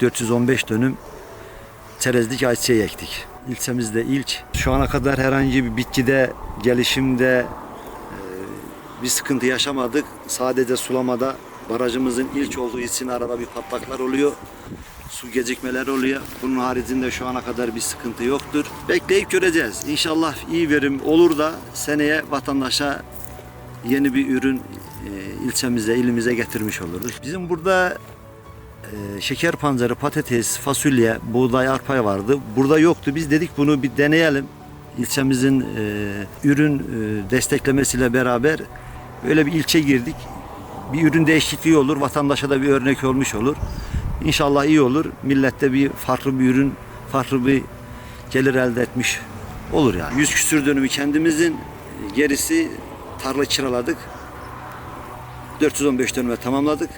415 dönüm çerezlik ayçiçeği ektik. İlçemizde ilk. Şu ana kadar herhangi bir bitkide, gelişimde e, bir sıkıntı yaşamadık. Sadece sulamada barajımızın ilk olduğu için arada bir patlaklar oluyor. Su gecikmeleri oluyor. Bunun haricinde şu ana kadar bir sıkıntı yoktur. Bekleyip göreceğiz. İnşallah iyi verim olur da seneye vatandaşa yeni bir ürün e, ilçemize, ilimize getirmiş oluruz. Bizim burada e, şeker pancarı, patates, fasulye, buğday, arpa vardı. Burada yoktu. Biz dedik bunu bir deneyelim. İlçemizin e, ürün e, desteklemesiyle beraber böyle bir ilçe girdik. Bir ürün değişikliği olur. Vatandaşa da bir örnek olmuş olur. İnşallah iyi olur. Millette bir farklı bir ürün, farklı bir gelir elde etmiş olur yani. 100 küsür dönümü kendimizin, gerisi tarla kiraladık. 415 dönüme tamamladık.